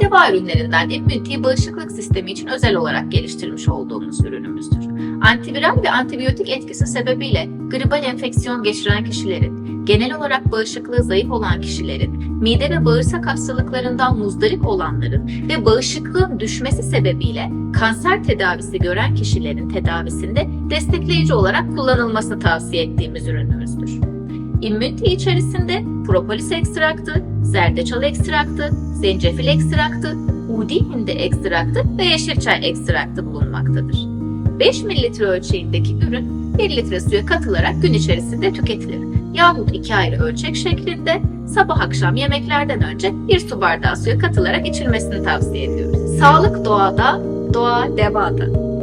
doğa ürünlerinden Immunity bağışıklık sistemi için özel olarak geliştirilmiş olduğumuz ürünümüzdür. Antiviral ve antibiyotik etkisi sebebiyle gribal enfeksiyon geçiren kişilerin, genel olarak bağışıklığı zayıf olan kişilerin, mide ve bağırsak hastalıklarından muzdarip olanların ve bağışıklığın düşmesi sebebiyle kanser tedavisi gören kişilerin tedavisinde destekleyici olarak kullanılmasını tavsiye ettiğimiz ürünümüzdür. Immunity içerisinde propolis ekstraktı, zerdeçal ekstraktı, zencefil ekstraktı, udi hindi ekstraktı ve yeşil çay ekstraktı bulunmaktadır. 5 mililitre ölçeğindeki ürün 1 litre suya katılarak gün içerisinde tüketilir. Yahut iki ayrı ölçek şeklinde sabah akşam yemeklerden önce bir su bardağı suya katılarak içilmesini tavsiye ediyoruz. Sağlık doğada, doğa devada.